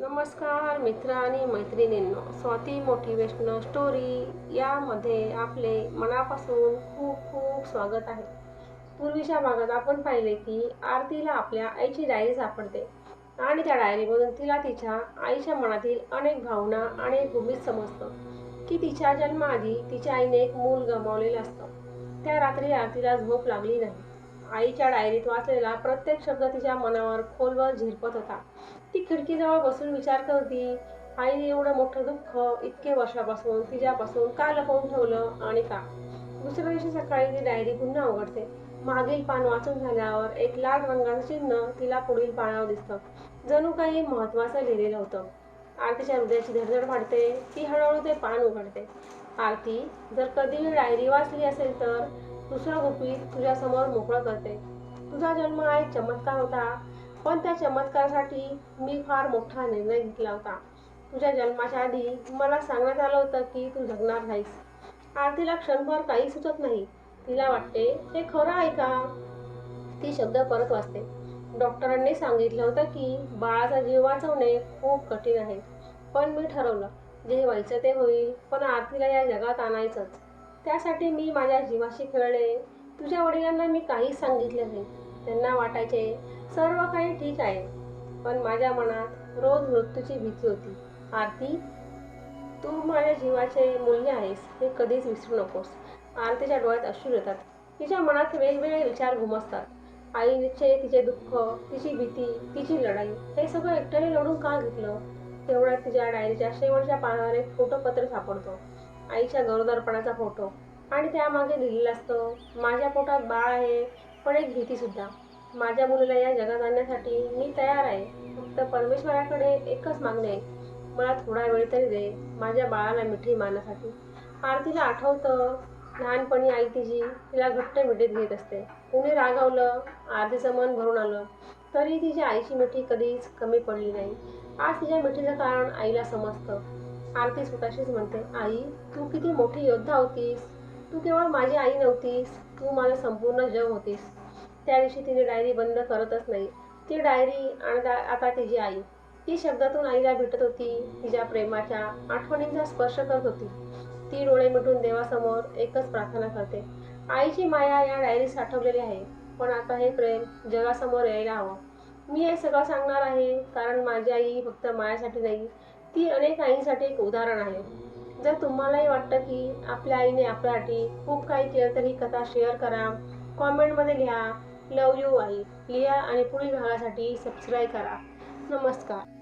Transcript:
नमस्कार मित्र आणि मैत्रिणींनो स्वाती मोटिवेशनल स्टोरी यामध्ये आपले मनापासून खूप खूप स्वागत आहे. पूर्वीच्या भागात आपण पाहिले की आरतीला आपल्या आईची डायरी सापडते आणि त्या डायरीमधून तिला तिच्या आईच्या मनातील अनेक भावना आणि भूमीत समजतं की तिच्या जन्माआधी तिच्या आईने एक मूल गमावलेलं असतं. त्या रात्री आरतीला झोप लागली नाही. आईच्या डायरीत वाचलेला प्रत्येक शब्द तिच्या मनावर खोलवर झिरपत होता. ती खिडकीजवळ बसून विचार करती आईने एवढं मोठं दुःख इतके वर्षापासून तिच्यापासून का लपवून ठेवलं आणि का? दुसऱ्या दिवशी सकाळी ती डायरी पुन्हा उघडते. मागील पान वाचून झाल्यावर एक लाल रंगाचं चिन्ह तिला पुढील पानावर दिसतं. जणू काही महत्वाचं लिहिलेलं होतं. आरतीच्या हृदयाची धडधड वाढते ती हळूहळू ते पान उघडते. आरती जर कधी डायरी वाचली असेल तर दुसरं गुपित तुझ्यासमोर मोकळं करते. तुझा जन्म हा एक चमत्कार होता पण त्या चमत्कारासाठी मी फार मोठा निर्णय घेतला होता. तुझ्या जन्माच्या आधी मला सांगण्यात आलं होतं की तू जगणार नाहीस. आरतीला क्षणभर काही सुचत नाही. तिला वाटते हे खरं आहे का? ती शब्द परत वाचते. डॉक्टरांनी सांगितलं होतं की बाळाचा जीव वाचवणे खूप कठीण आहे पण मी ठरवलं. जे व्हायचं ते होईल पण आरतीला या जगात आणायचंच. त्यासाठी मी माझ्या जीवाशी खेळले. तुझ्या वडिलांना मी काहीच सांगितले नाही. त्यांना वाटायचे सर्व काही ठीक आहे. पण माझ्या मनात रोज मृत्यूची भीती होती. आरती तू माझ्या जीवाचे मूल्य आहेस हे कधीच विसरू नकोस. आरतीच्या डोळ्यात अश्रू येतात. तिच्या मनात वेगवेगळे विचार घुमसतात. आईचे तिचे दुःख तिची भीती तिची लढाई हे सगळं एकट्याने लढून का घेतलं? तेवढ्यात तिच्या डायरीच्या शेवटच्या पानावर एक फोटोपत्र सापडतो. आईच्या गरोदरपणाचा फोटो. आणि त्यामागे लिहिलेलं असतं माझ्या पोटात बाळ आहे पण एक भीतीसुद्धा माझ्या मुलीला या जगात आणण्यासाठी मी तयार आहे. फक्त परमेश्वराकडे एकच मागणे आहे. मला थोडा वेळ तरी दे माझ्या बाळाला मिठी मारण्यासाठी. आरतीला आठवतं लहानपणी आई तिची तिला घट्ट मिठीत घेत असते. कुणी रागावलं आरतीचं मन भरून आलं. तरी तिच्या आईची मिठी कधीच कमी पडली नाही. आज तिच्या मिठीचं कारण आईला समजतं. आरती स्वतःशीच म्हणते आई तू किती मोठी योद्धा होतीस. तू केवळ माझी आई नव्हतीस. तू माझं संपूर्ण जग होतीस. त्या दिवशी तिने डायरी बंद करतच नाही. ती डायरी आणि आता तिची आई. ती शब्दातून आईला भेटत होती. तिच्या प्रेमाच्या आठवणींचा स्पर्श करत होती. ती डोळे मिटून देवासमोर एकच प्रार्थना करते. आईची माया या डायरीत साठवलेली आहे. पण आता हे प्रेम जगासमोर यायला हवं. मी हे सगळं सांगणार आहे कारण माझी आई फक्त माझ्यासाठी नाही ती अनेक आईंसाठी एक उदाहरण आहे. जर तुम्हालाही वाटतं की आपल्या आईने आपल्यासाठी खूप काही केलं तर ही कथा शेअर करा कॉमेंटमध्ये लिहा. लव यू आई. लिहा आणि पुढील भागासाठी सबस्क्राईब करा. नमस्कार.